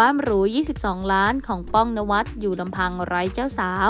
บ้านหรู 22 ล้านของป้องนวัดอยู่ลำพังไร้เจ้าสาว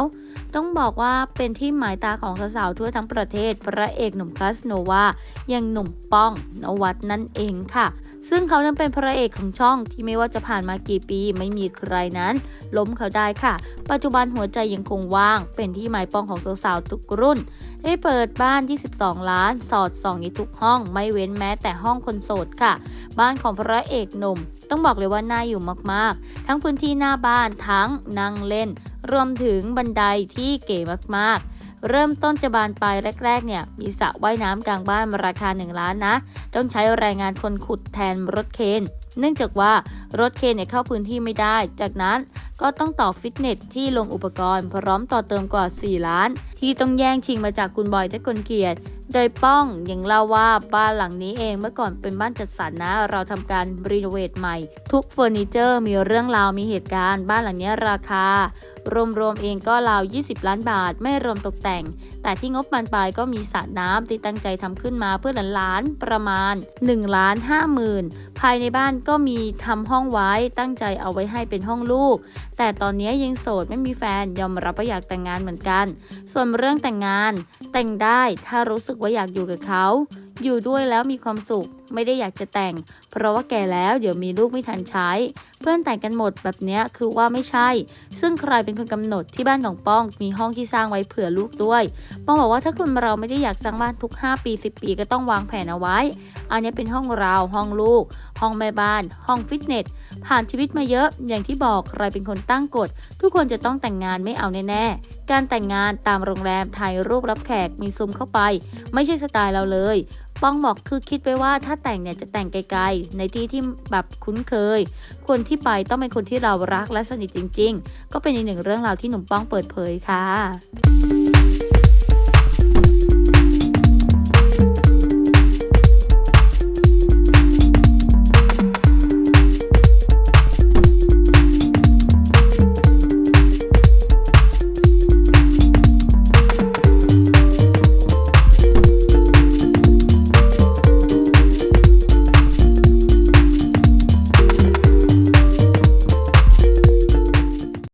ต้องบอกว่าเป็นที่หมายตาของสาวๆทั่วทั้งประเทศ พระเอกหนุ่มคาสโนวาอย่างหนุ่มป้องนวัดนั่นเองค่ะ ซึ่งเขานั้นเป็นพระเอกของช่องที่ไม่ว่าจะผ่านมากี่ปีไม่มีใครนั้น ล้มเขาได้ค่ะ ปัจจุบันหัวใจยังคงว่าง เป็นที่หมายปองของสาวๆทุกรุ่น ได้เปิดบ้าน 22 ล้าน สอดส่องในทุกห้อง ไม่เว้นแม้แต่ห้องคนโสดค่ะ บ้านของพระเอกหนุ่ม ต้องบอกเลยว่าน่าอยู่มากๆ ทั้งพื้นที่หน้าบ้านทั้งนั่งเล่น รวมถึงบันไดที่เก๋มากๆ เริ่มต้นจะบานปลายแรกๆเนี่ยมีสระว่ายน้ำกลางบ้านราคา 1 ล้านนะ ต้องใช้แรงงานคนขุดแทนรถเคนเนื่องจากว่ารถเคนเนี่ยเข้าพื้นที่ไม่ได้ จากนั้นก็ต้องต่อฟิตเนสที่ลงอุปกรณ์พร้อมต่อเติมกว่า 4 ล้าน ที่ต้องแย่งชิงมาจากคุณบอยและคนเกียรติ โดยป้องยังเล่าว่าบ้านหลังนี้เองเมื่อก่อนเป็นบ้านจัดสรรนะ เราทำการรีโนเวทใหม่ ทุกเฟอร์นิเจอร์มีเรื่องราวมีเหตุการณ์ บ้านหลังนี้ราคารวมๆเองก็ราว 20 ล้านบาท ไม่รวมตกแต่ง แต่ที่งบบานปลายก็มีสระน้ำที่ตั้งใจทำขึ้นมาเพื่อหลานๆประมาณ1ล้าน5หมื่นภายในบ้านก็มีทำห้องไว้ตั้งใจเอาไว้ให้เป็นห้องลูก แต่ตอนนี้ยังโสดไม่มีแฟนยอมรับว่าอยากแต่งงานเหมือนกัน ส่วนเรื่องแต่งงานแต่งได้ถ้ารู้สึกว่าอยากอยู่กับเขา อยู่ด้วยแล้วมีความสุข ไม่ได้อยากจะแต่ง เพราะว่าแก่แล้วเดี๋ยวมีลูกไม่ทันใช้ เพื่อนแต่งกันหมดแบบนี้คือว่าไม่ใช่ ซึ่งใครเป็นคนกำหนดที่บ้านของป้อง มีห้องที่สร้างไว้เผื่อลูกด้วยป้องบอกว่าถ้าคุณเราไม่ได้อยากสร้างบ้านทุก 5 ปี 10 ปีก็ต้องวางแผนเอาไว้ อันนี้เป็นห้องเราห้องลูก ห้องแม่บ้าน ห้องฟิตเนสผ่านชีวิตมาเยอะ อย่างที่บอกใครเป็นคนตั้งกฎ ทุกคนจะต้องแต่งงานไม่เอาแน่ๆการแต่งงานตามโรงแรมถ่ายรูปรับแขกมีซุ้มเข้าไป ไม่ใช่สไตล์เราเลย ป้องบอกคือคิดไปว่าถ้าแต่งเนี่ยจะแต่งไกลๆ ในที่ที่แบบคุ้นเคย คนที่ไปต้องเป็นคนที่เรารักและสนิทจริง ๆ ก็เป็นอีกหนึ่งเรื่องราวที่หนุ่มป้องเปิดเผยค่ะ